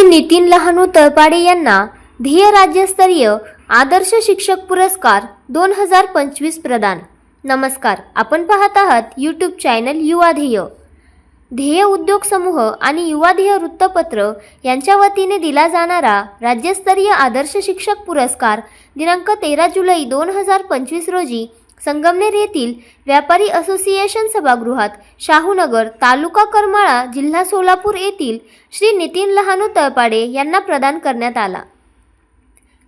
श्री नितीन लहानू तळपाडे यांना ध्येय राज्यस्तरीय आदर्श शिक्षक पुरस्कार दोन हजार पंचवीस प्रदान. नमस्कार आपण पाहत आहात यूट्यूब चॅनल युवा ध्येय. ध्येय उद्योग समूह आणि युवा ध्येय वृत्तपत्र यांच्या वतीने दिला जाणारा राज्यस्तरीय आदर्श शिक्षक पुरस्कार दिनांक तेरा जुलै दोन हजार पंचवीस रोजी संगमनेर येथील व्यापारी असोसिएशन सभागृहात शाहूनगर तालुका करमाळा जिल्हा सोलापूर येथील श्री नितीन लहानू तळपाडे यांना प्रदान करण्यात आला.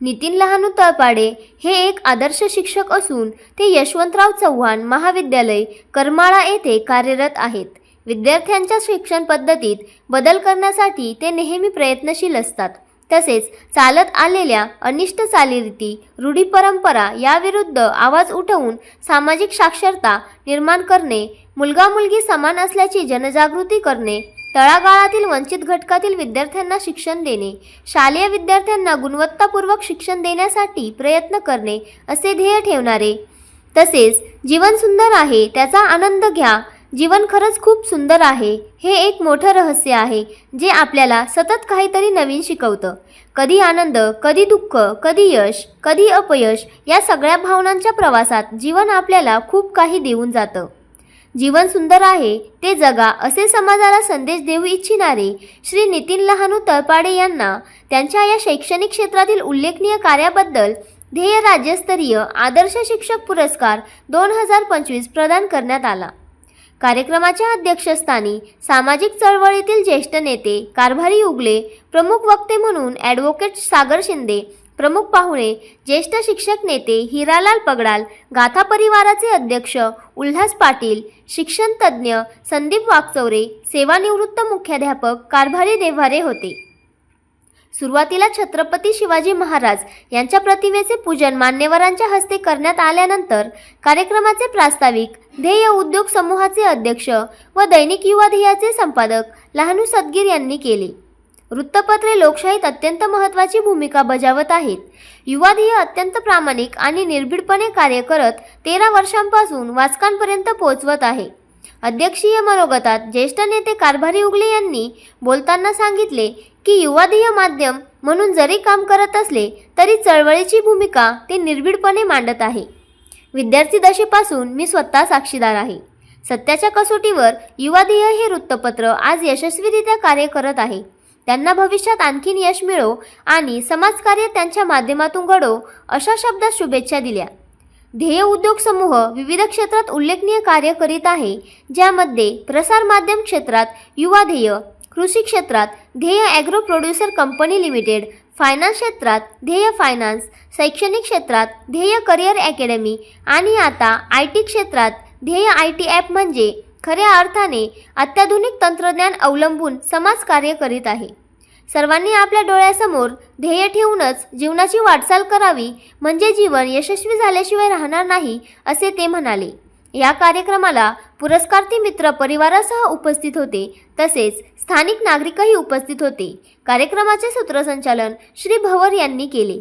नितीन लहानू तळपाडे हे एक आदर्श शिक्षक असून ते यशवंतराव चव्हाण महाविद्यालय करमाळा येथे कार्यरत आहेत. विद्यार्थ्यांच्या शिक्षण पद्धतीत बदल करण्यासाठी ते नेहमी प्रयत्नशील असतात. तसेच चालत आलेल्या अनिष्ट चालीरीती रूढी परंपरा याविरुद्ध आवाज उठवून सामाजिक साक्षरता निर्माण करणे मुलगा मुलगी समान असल्याची जनजागृती करणे तळागाळातील वंचित घटकातील विद्यार्थ्यांना शिक्षण देणे शालेय विद्यार्थ्यांना गुणवत्तापूर्वक शिक्षण देण्यासाठी प्रयत्न करणे असे ध्येय ठेवणारे. तसेच जीवन सुंदर आहे त्याचा आनंद घ्या जीवन खरंच खूप सुंदर आहे. हे एक मोठं रहस्य आहे जे आपल्याला सतत काहीतरी नवीन शिकवतं. कधी आनंद कधी दुःख कधी यश कधी अपयश या सगळ्या भावनांच्या प्रवासात जीवन आपल्याला खूप काही देऊन जातं. जीवन सुंदर आहे ते जगा असे समाजाला संदेश देऊ इच्छिणारे श्री नितीन लहानू तळपाडे यांना त्यांच्या या शैक्षणिक क्षेत्रातील उल्लेखनीय कार्याबद्दल ध्येय राज्यस्तरीय आदर्श शिक्षक पुरस्कार दोन हजार पंचवीस प्रदान करण्यात आला. कार्यक्रमाच्या अध्यक्षस्थानी सामाजिक चळवळीतील ज्येष्ठ नेते कारभारी उगले प्रमुख वक्ते म्हणून ॲडव्होकेट सागर शिंदे प्रमुख पाहुणे ज्येष्ठ शिक्षक नेते हिरालाल पगडाल गाथा परिवाराचे अध्यक्ष उल्हास पाटील शिक्षणतज्ज्ञ संदीप वाकचौरे सेवानिवृत्त मुख्याध्यापक कारभारी देव्हारे होते. सुरुवातीला छत्रपती शिवाजी महाराज यांच्या प्रतिमेचे पूजन मान्यवरांच्या हस्ते करण्यात आल्यानंतर कार्यक्रमाचे प्रास्ताविक ध्येय उद्योग समूहाचे अध्यक्ष व दैनिक युवा ध्येयाचे संपादक लहानू सदगीर यांनी केले. वृत्तपत्रे लोकशाहीत अत्यंत महत्त्वाची भूमिका बजावत आहेत. युवा ध्येय अत्यंत प्रामाणिक आणि निर्भीडपणे कार्य करत तेरा वर्षांपासून वाचकांपर्यंत पोहोचवत आहे. अध्यक्षीय मनोगतात ज्येष्ठ नेते कारभारी उगले यांनी बोलताना सांगितले की युवाधीय माध्यम म्हणून जरी काम करत असले तरी चळवळीची भूमिका ते निर्भीडपणे मांडत आहे. विद्यार्थी दशेपासून मी स्वतः साक्षीदार आहे. सत्याच्या कसोटीवर युवाधीय हे वृत्तपत्र आज यशस्वीरित्या कार्य करत आहे. त्यांना भविष्यात आणखीन यश मिळो आणि समाजकार्य त्यांच्या माध्यमातून घडो अशा शब्दात शुभेच्छा दिल्या. ध्येय उद्योग समूह विविध क्षेत्रात उल्लेखनीय कार्य करीत आहे ज्यामध्ये प्रसार माध्यम क्षेत्रात युवा ध्येय कृषी क्षेत्रात Dhyey agro producer company limited finance क्षेत्रात ध्येय फायनान्स शैक्षणिक क्षेत्रात ध्येय करिअर अकॅडमी आणि आता आय टी क्षेत्रात ध्येय आय टी ॲप म्हणजे खऱ्या अर्थाने अत्याधुनिक तंत्रज्ञान अवलंबून समाजकार्य करीत आहे. सर्वांनी आपल्या डोळ्यासमोर ध्येय ठेवूनच जीवनाची वाटचाल करावी म्हणजे जीवन यशस्वी झाल्याशिवाय राहणार नाही असे ते म्हणाले. या कार्यक्रमाला पुरस्कार्थी मित्र परिवारासह उपस्थित होते तसेच स्थानिक नागरिकही उपस्थित होते. कार्यक्रमाचे सूत्रसंचालन श्री भवर यांनी केले.